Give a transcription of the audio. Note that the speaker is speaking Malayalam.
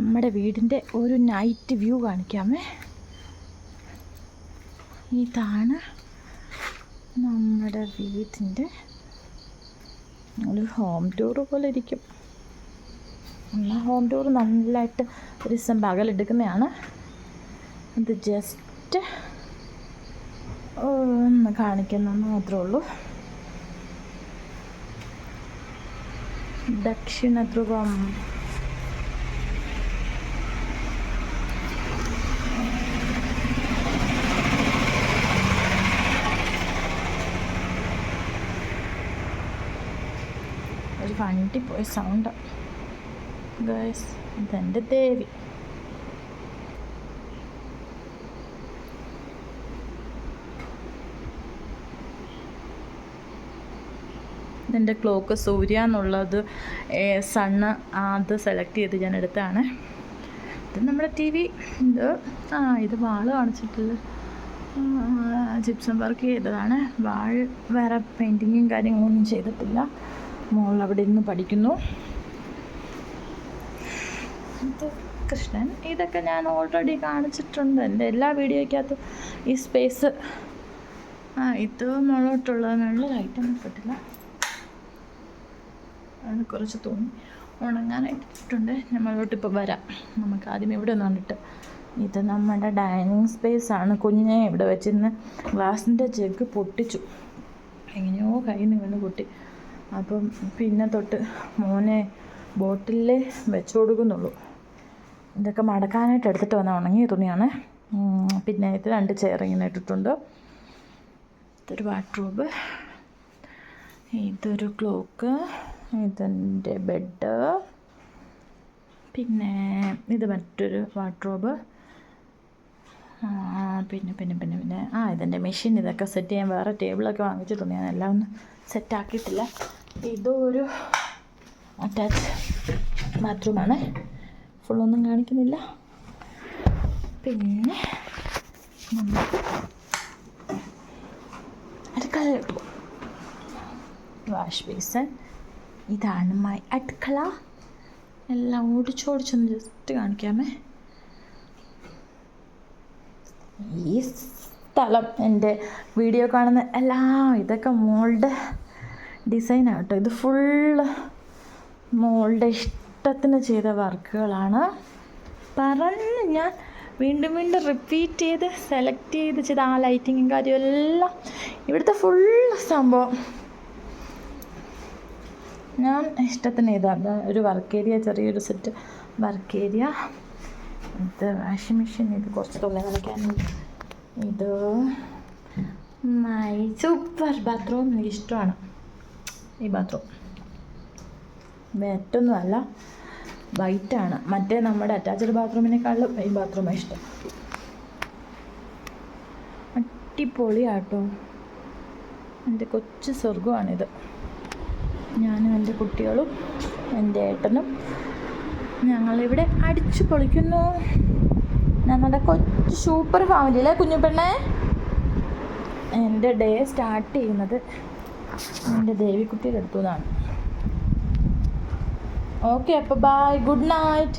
നമ്മുടെ വീടിന്റെ ഒരു നൈറ്റ് വ്യൂ കാണിക്കാമേ. ഇതാണ് നമ്മുടെ വീടിന്റെ ഒരു ഹോം ടൂർ പോലെ ഇരിക്കും. എന്നാൽ ഹോം ടൂർ നല്ലതായിട്ട് ഒരു ദിവസം പകലെടുക്കുന്നതാണ്. ഇത് ജസ്റ്റ് ഒന്ന് കാണിക്കുന്നെന്ന് മാത്രമേ ഉള്ളൂ. ദക്ഷിണ ധ്രുവം ഒരു വണ്ടി പോയ സൗണ്ട് ഗൈസ് ഇതെന്റെ ദേവി. ഇതിന്റെ ക്ലോക്ക് സൂര്യ എന്നുള്ളത് സണ്ണ് അത് സെലക്ട് ചെയ്ത് ഞാൻ എടുത്താണ് ഇത് നമ്മുടെ ടി വി ഇത് ആ ഇത് വാൾ കാണിച്ചിട്ടില്ല ജിപ്സം വർക്ക് ചെയ്തതാണ്. വാൾ വേറെ പെയിന്റിങ്ങും കാര്യങ്ങളൊന്നും ചെയ്തിട്ടില്ല. മോൾ അവിടെ ഇരുന്ന് പഠിക്കുന്നു. കൃഷ്ണൻ ഇതൊക്കെ ഞാൻ ഓൾറെഡി കാണിച്ചിട്ടുണ്ട്. എന്റെ എല്ലാ വീഡിയോയ്ക്കകത്തും ഈ സ്പേസ് ആ ഇത് മുകളോട്ടുള്ളതിനുള്ള ലൈറ്റൊന്നും കിട്ടില്ല അത് കുറച്ച് തുണി ഉണങ്ങാനായിട്ട് ഇട്ടിട്ടുണ്ട്. നമ്മളോട്ട് ഇപ്പോൾ വരാം. നമുക്ക് ആദ്യം ഇവിടെ ഒന്ന് കണ്ടിട്ട് ഇത് നമ്മുടെ ഡൈനിങ് ആണ്. കുഞ്ഞിനെ ഇവിടെ വെച്ചിരുന്ന് ഗ്ലാസിന്റെ ജഗ് പൊട്ടിച്ചു. എങ്ങനെയോ കയ്യിൽ നിന്ന് വീണ് പൊട്ടി. അപ്പം പിന്നെ തൊട്ട് മോനെ ബോട്ടിലെ വെച്ച് കൊടുക്കുന്നുള്ളൂ ഇതൊക്കെ മടക്കാനായിട്ട് എടുത്തിട്ട് വന്ന ഉണങ്ങിയ തുണിയാണ്. പിന്നെ ഇത് രണ്ട് ചെയർ ഇങ്ങനെ ഇട്ടിട്ടുണ്ട്. ഇതൊരു വാർഡ്രോബ് ഇതൊരു ക്ലോക്ക് ഇതെന്റെ ബെഡ് പിന്നെ ഇത് മറ്റൊരു വാർഡ്രോബ് പിന്നെ പിന്നെ പിന്നെ പിന്നെ. ആ ഇതെന്റെ മെഷീൻ ഇതൊക്കെ സെറ്റ് ചെയ്യാൻ വേറെ ടേബിളൊക്കെ വാങ്ങിച്ചിട്ടുണ്ട് ഞാൻ എല്ലാം ഒന്നും സെറ്റാക്കിയിട്ടില്ല ഇതൊരു അറ്റാച്ച് ബാത്റൂമാണ് ഫുള്ളൊന്നും കാണിക്കുന്നില്ല. പിന്നെ നമുക്ക് അടുക്കള വാഷ് ബേസൺ ഇതാണ് മൈ അടുക്കള. എല്ലാം ഓടിച്ചോടിച്ചൊന്ന് ജസ്റ്റ് കാണിക്കാമേ. ഈ സ്ഥലം എന്റെ വീഡിയോ കാണുന്ന എല്ലാം ഇതൊക്കെ മോളുടെ ഡിസൈനാണ് കേട്ടോ ഇത് ഫുള്ള് മോളുടെ ഇഷ്ടത്തിന് ചെയ്ത വർക്കുകളാണ്. പറഞ്ഞ് ഞാൻ വീണ്ടും വീണ്ടും റിപ്പീറ്റ് ചെയ്ത് സെലക്ട് ചെയ്ത് ചെയ്ത ആ ലൈറ്റിങ്ങും കാര്യവും എല്ലാം ഇവിടുത്തെ ഫുൾ സംഭവം. ഞാൻ ഇഷ്ടത്തിന് ഇതാണ് ഒരു വർക്ക് ഏരിയ ചെറിയൊരു സെറ്റ് വർക്ക് ഏരിയ ഇത് വാഷിംഗ് മെഷീൻ ഇത് കുറച്ച് തുള്ളി കളിക്കാനുണ്ട് ഇത് മൈ സൂപ്പർ ബാത്റൂം എനിക്ക് ഇഷ്ടമാണ്. ഈ ബാത്റൂം വൈറ്റ് ആണ്. മറ്റേ നമ്മുടെ അറ്റാച്ച്ഡ് ബാത്റൂമിനേക്കാളും ഈ ബാത്റൂമാണ് ഇഷ്ടം. അടിപൊളിയാട്ടോ. എന്റെ കൊച്ചു സ്വർഗമാണിത് ഞാനും എന്റെ കുട്ടികളും എന്റെ ഏട്ടനും ഞങ്ങളിവിടെ അടിച്ചു പൊളിക്കുന്നു. ഞങ്ങളുടെ കൊച്ചു സൂപ്പർ ഫാമിലി അല്ലേ കുഞ്ഞു പെണ്ണേ എന്റെ ഡേ സ്റ്റാർട്ട് ചെയ്യുന്നത് എന്റെ ദേവിക്കുട്ടിയുടെ അടുത്തു നിന്നാണ് ഓക്കെ അപ്പോൾ ബൈ ഗുഡ് നൈറ്റ്